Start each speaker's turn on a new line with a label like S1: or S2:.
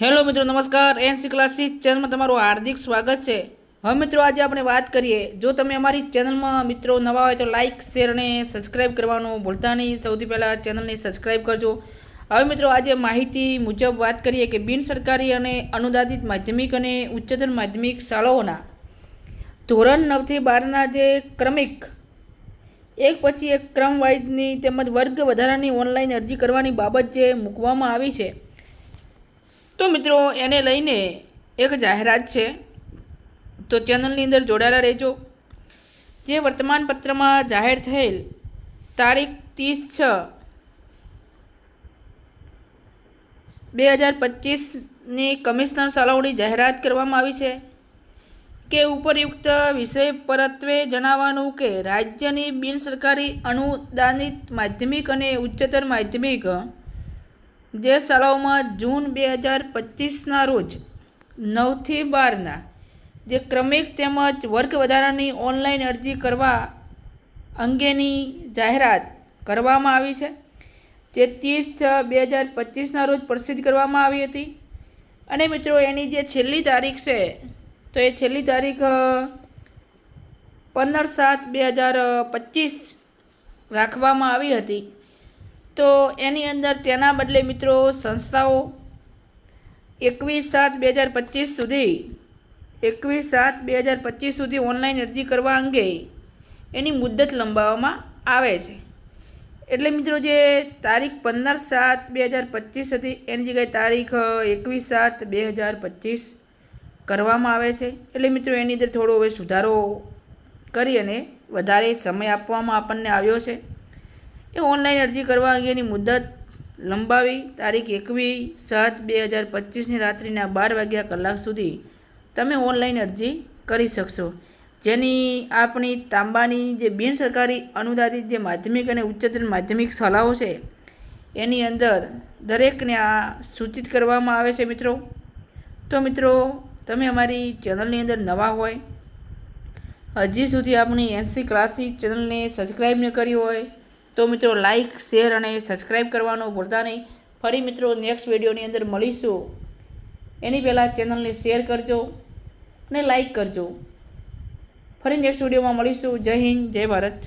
S1: Hello મિત્રો, નમસ્કાર. NC classes ચેનલમાં તમારું હાર્દિક સ્વાગત છે. હવે મિત્રો, આજે આપણે વાત કરીએ. જો તમે અમારી ચેનલમાં મિત્રો નવા હોય તો લાઇક શેર અને સબસ્ક્રાઈબ કરવાનું ભૂલતા નહીં. સૌથી પહેલાં ચેનલને સબસ્ક્રાઈબ કરજો. હવે મિત્રો, આજે માહિતી મુજબ વાત કરીએ કે બિન સરકારી અને અનુદાનિત માધ્યમિક અને ઉચ્ચતર માધ્યમિક શાળાઓના ધોરણ નવથી બારના જે ક્રમિક, એક પછી એક ક્રમ વાઇઝની તેમજ વર્ગ વધારાની ઓનલાઈન અરજી કરવાની બાબત જે મૂકવામાં આવી છે. તો મિત્રો, એને લઈને એક જાહેરાત છે. તો ચેનલની અંદર જોડાયેલા રહેજો. જે વર્તમાન પત્રમાં જાહેર થયેલ તારીખ ત્રીસ છ બે હજાર પચીસની કમિશનર શાળાઓની જાહેરાત કરવામાં આવી છે કે ઉપરયુક્ત વિષય પરત્વે જણાવવાનું કે રાજ્યની બિન સરકારી અનુદાનિત માધ્યમિક અને ઉચ્ચતર માધ્યમિક જે શાળાઓમાં જૂન બે હજાર પચીસના રોજ નવથી બારના જે ક્રમિક તેમજ વર્ગ વધારાની ઓનલાઈન અરજી કરવા અંગેની જાહેરાત કરવામાં આવી છે, જે ત્રીસ છ બે હજાર પચીસના રોજ પ્રસિદ્ધ કરવામાં આવી હતી. અને મિત્રો, એની જે છેલ્લી તારીખ છે, તો એ છેલ્લી તારીખ પંદર સાત બે હજાર પચીસ રાખવામાં આવી હતી. તો એની અંદર તેના બદલે મિત્રો સંસ્થાઓ એકવીસ સાત બે હજાર પચીસ સુધી, એકવીસ સાત બે હજાર પચીસ સુધી ઓનલાઈન અરજી કરવા અંગે એની મુદ્દત લંબાવવામાં આવે છે. એટલે મિત્રો જે તારીખ પંદર સાત બે હજાર પચીસ હતી, એની જગ્યાએ તારીખ એકવીસ સાત બે હજાર પચીસ કરવામાં આવે છે. એટલે મિત્રો એની અંદર થોડો હવે સુધારો કરી અને વધારે સમય આપવામાં આપણને આવ્યો છે. એ ઓનલાઈન અરજી કરવા અંગેની મુદત લંબાવી તારીખ એકવીસ સાત બે હજાર પચીસની રાત્રિના બાર વાગ્યા કલાક સુધી તમે ઓનલાઈન અરજી કરી શકશો. જેની આપણી તાંબાની જે બિન સરકારી અનુદાનિત જે માધ્યમિક અને ઉચ્ચતર માધ્યમિક શાળાઓ છે, એની અંદર દરેકને આ સૂચિત કરવામાં આવે છે મિત્રો. તો મિત્રો, તમે અમારી ચેનલની અંદર નવા હોય, હજી સુધી આપણી એનસી ક્લાસીસ ચેનલને સબસ્ક્રાઈબ ન કરી હોય તો મિત્રો લાઇક શેર અને સબસ્ક્રાઈબ કરવાનું ભૂલતા નહીં. ફરી મિત્રો નેક્સ્ટ વિડીયોની અંદર મળીશું. એની પહેલાં ચેનલને શેર કરજો અને લાઇક કરજો. ફરી નેક્સ્ટ વિડીયોમાં મળીશું. જય હિન્દ, જય ભારત.